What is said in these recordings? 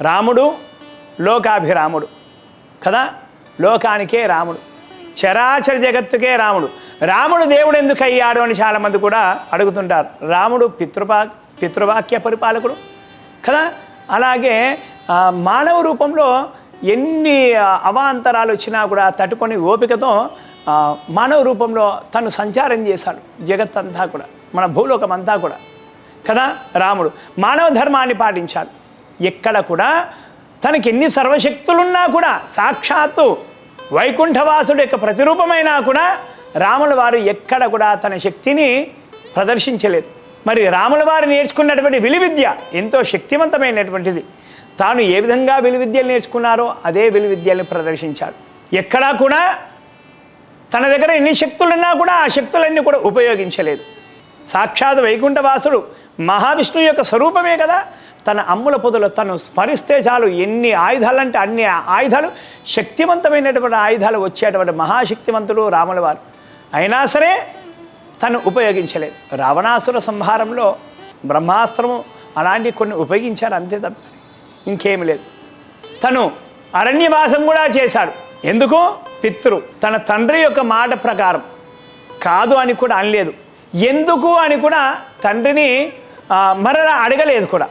రాముడు లోకాభిరాముడు. కదా? లోకానికే రాముడు. చరాచర జగత్తుకే రాముడు. రాముడు దేవుడు ఎందుకు అయ్యాడు అని చాలామంది కూడా అడుగుతుంటారు. రాముడు పితృపా పితృవాక్య పరిపాలకుడు. కదా? అలాగే మానవ రూపంలో ఎన్ని అవాంతరాలు వచ్చినా కూడా తట్టుకొని ఓపికతో మానవ రూపంలో తను సంచారం చేశాడు. జగత్తంతా కూడా మన భూలోకం అంతా కూడా. కదా? రాముడు మానవ ధర్మాన్ని పాటించాడు. ఎక్కడ కూడా తనకి ఎన్ని సర్వశక్తులున్నా కూడా సాక్షాత్తు వైకుంఠవాసుడు యొక్క ప్రతిరూపమైనా కూడా రాముల వారు ఎక్కడ కూడా తన శక్తిని ప్రదర్శించలేదు. మరి రాముల వారు నేర్చుకున్నటువంటి విలువిద్య ఎంతో శక్తివంతమైనటువంటిది. తాను ఏ విధంగా విలువిద్యలు నేర్చుకున్నారో అదే విలువిద్యల్ని ప్రదర్శించాడు. ఎక్కడా కూడా తన దగ్గర ఎన్ని శక్తులున్నా కూడా ఆ శక్తులన్నీ కూడా ఉపయోగించలేదు. సాక్షాత్ వైకుంఠవాసుడు మహావిష్ణువు యొక్క స్వరూపమే కదా తన అమ్ముల పొదలు తను స్మరిస్తే చాలు ఎన్ని ఆయుధాలు అంటే అన్ని ఆయుధాలు శక్తివంతమైనటువంటి ఆయుధాలు వచ్చేటువంటి మహాశక్తివంతుడు రాముల వారు. అయినా సరే తను ఉపయోగించలేదు. రావణాసుర సంహారంలో బ్రహ్మాస్త్రము అలాంటి కొన్ని ఉపయోగించారు అంతే తప్ప ఇంకేమి లేదు. తను అరణ్యవాసం కూడా చేశాడు. ఎందుకు? పితృ తన తండ్రి యొక్క మాట ప్రకారం. కాదు అని కూడా అనలేదు. ఎందుకు అని కూడా తండ్రిని మరలా అడగలేదు కూడా.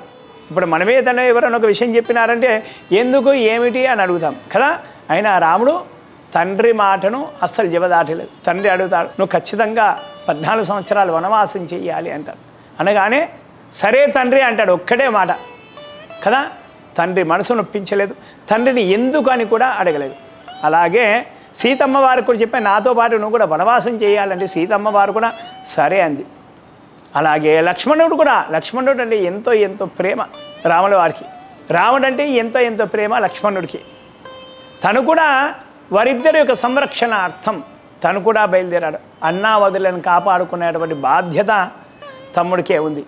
ఇప్పుడు మనమే తన ఎవరైనా ఒక విషయం చెప్పినారంటే ఎందుకు ఏమిటి అని అడుగుతాం. కదా? అయినా రాముడు తండ్రి మాటను అస్సలు జవదాటలేదు తండ్రి అడుగుతాడు నువ్వు ఖచ్చితంగా పద్నాలుగు సంవత్సరాలు వనవాసం చేయాలి అంటాడు. అనగానే సరే తండ్రి అంటాడు ఒక్కడే మాట. కదా? తండ్రి మనసు నొప్పించలేదు. తండ్రిని ఎందుకు అని కూడా అడగలేదు. అలాగే సీతమ్మ వారు కూడా చెప్పే నాతో పాటు నువ్వు కూడా వనవాసం చేయాలంటే సీతమ్మ వారు కూడా సరే అంది. అలాగే లక్ష్మణుడు కూడా లక్ష్మణుడు అంటే ఎంతో ఎంతో ప్రేమ రాముల వారికి. రాముడు అంటే ఎంతో ఎంతో ప్రేమ లక్ష్మణుడికి. తను కూడా వారిద్దరి యొక్క సంరక్షణ అర్థం తను కూడా బయలుదేరాడు. అన్నా వదులను కాపాడుకునేటువంటి బాధ్యత తమ్ముడికే ఉంది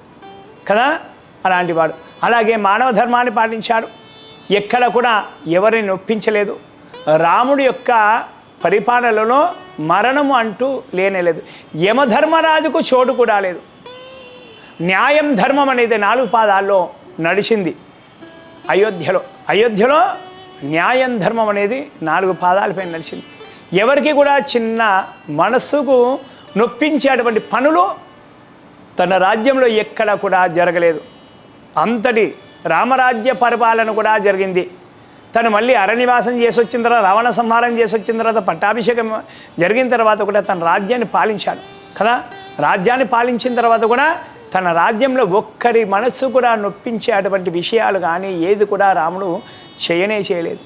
కదా అలాంటి వాడు. అలాగే మానవ ధర్మాన్ని పాటించాడు. ఎక్కడ కూడా ఎవరిని నొప్పించలేదు. రాముడి యొక్క పరిపాలనలో మరణము అంటూ లేనేలేదు యమధర్మరాజుకు చోటు కూడా లేదు. న్యాయం ధర్మం అనేది నాలుగు పాదాల్లో నడిచింది. అయోధ్యలో అయోధ్యలో న్యాయం ధర్మం అనేది నాలుగు పాదాలపై నడిచింది. ఎవరికి కూడా చిన్న మనస్సుకు నొప్పించేటువంటి పనులు తన రాజ్యంలో ఎక్కడా కూడా జరగలేదు. అంతటి రామరాజ్య పరిపాలన కూడా జరిగింది. తను మళ్ళీ అరణ్యవాసం చేసి వచ్చిన తర్వాత రావణ సంహారం చేసి వచ్చిన తర్వాత పట్టాభిషేకం జరిగిన తర్వాత కూడా తన రాజ్యాన్ని పాలించాడు. కదా? రాజ్యాన్ని పాలించిన తర్వాత కూడా తన రాజ్యంలో ఒక్కరి మనస్సు కూడా నొప్పించే అటువంటి విషయాలు కానీ ఏది కూడా రాముడు చేయనే చేయలేదు.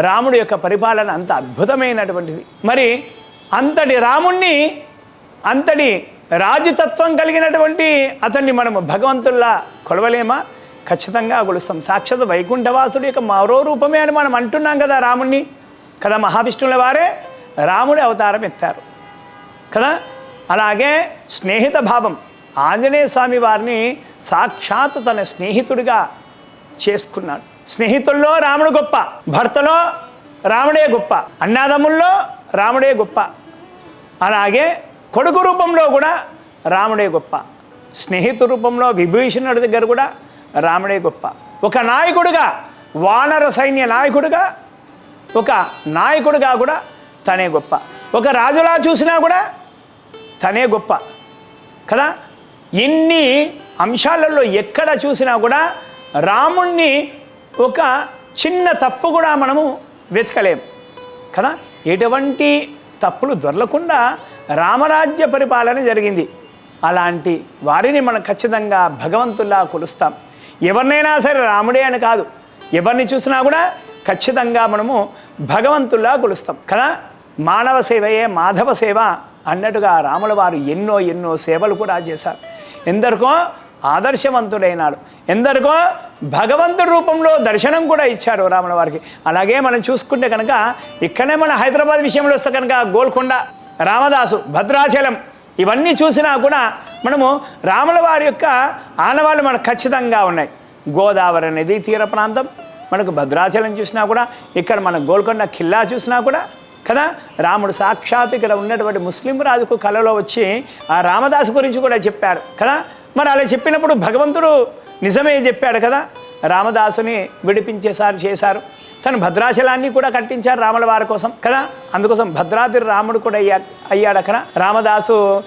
రాముడి యొక్క పరిపాలన అంత అద్భుతమైనటువంటిది. మరి అంతటి రాముణ్ణి అంతటి రాజుతత్వం కలిగినటువంటి అతన్ని మనము భగవంతుల్లా కొలవలేమా? ఖచ్చితంగా కొలుస్తాం. సాక్షాత్ వైకుంఠవాసుడు యొక్క మరో రూపమే అని మనం అంటున్నాం కదా రాముణ్ణి. కదా మహావిష్ణువుల వారే రాముడి అవతారం ఎత్తారు. కదా? అలాగే స్నేహిత భావం. ఆంజనేయ స్వామి వారిని సాక్షాత్ తన స్నేహితుడిగా చేసుకున్నాడు. స్నేహితుల్లో రాముడు గొప్ప భర్తలో రాముడే గొప్ప అన్నాదమ్ముల్లో రాముడే గొప్ప అలాగే కొడుకు రూపంలో కూడా రాముడే గొప్ప స్నేహితు రూపంలో విభీషణుడి దగ్గర కూడా రాముడే గొప్ప. ఒక నాయకుడిగా వానర సైన్య నాయకుడిగా ఒక నాయకుడిగా కూడా తనే గొప్ప. ఒక రాజులా చూసినా కూడా తనే గొప్ప. కదా? ఎన్ని అంశాలలో ఎక్కడ చూసినా కూడా రాముణ్ణి ఒక చిన్న తప్పు కూడా మనము వెతకలేం కదా? ఎటువంటి తప్పులు దొరలకుండా రామరాజ్య పరిపాలన జరిగింది. అలాంటి వారిని మనం ఖచ్చితంగా భగవంతుల్లా కొలుస్తాం. ఎవరినైనా సరే రాముడే అని కాదు ఎవరిని చూసినా కూడా ఖచ్చితంగా మనము భగవంతుల్లా కొలుస్తాం కదా? మానవ సేవయే మాధవ సేవ అన్నట్టుగా రాముల వారు ఎన్నో ఎన్నో సేవలు కూడా చేశారు. ఎందరికో ఆదర్శవంతుడైనాడు. ఎందరికో భగవంతుడి రూపంలో దర్శనం కూడా ఇచ్చారు రాముల వారికి. అలాగే మనం చూసుకుంటే కనుక ఇక్కడే మన హైదరాబాద్ విషయంలో వస్తే కనుక గోల్కొండ రామదాసు భద్రాచలం ఇవన్నీ చూసినా కూడా మనము రాముల వారి యొక్క ఆనవాళ్ళు మనకు ఖచ్చితంగా ఉన్నాయి. గోదావరి అనేది తీర ప్రాంతం మనకు భద్రాచలం చూసినా కూడా ఇక్కడ మన గోల్కొండ ఖిల్లా చూసినా కూడా కదా? రాముడు సాక్షాత్ ఇక్కడ ఉన్నటువంటి ముస్లిం రాజుకు కళలో వచ్చి ఆ రామదాసు గురించి కూడా చెప్పాడు కదా? మరి అలా చెప్పినప్పుడు భగవంతుడు నిజమే చెప్పాడు కదా? రామదాసుని విడిపించేసారు చేశారు. తను భద్రాచలాన్ని కూడా కట్టించారు రాముల వారి కోసం కదా? అందుకోసం భద్రాద్రి రాముడు కూడా అయ్యా అయ్యాడు అక్కడ. రామదాసు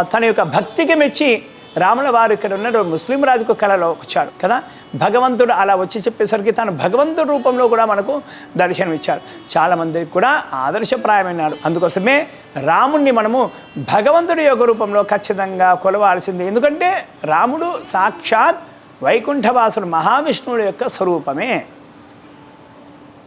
తన యొక్క భక్తికి మెచ్చి రాముల వారు ఇక్కడ ఉన్న ముస్లిం రాజుకు కళలో వచ్చాడు కదా? భగవంతుడు అలా వచ్చి చెప్పేసరికి తను భగవంతుడి రూపంలో కూడా మనకు దర్శనం ఇచ్చాడు చాలామందికి కూడా ఆదర్శప్రాయమైనాడు అందుకోసమే రాముణ్ణి మనము భగవంతుడి యొక్క రూపంలో ఖచ్చితంగా కొలవాల్సింది. ఎందుకంటే రాముడు సాక్షాత్ వైకుంఠవాసుడు మహావిష్ణువుడు యొక్క స్వరూపమే.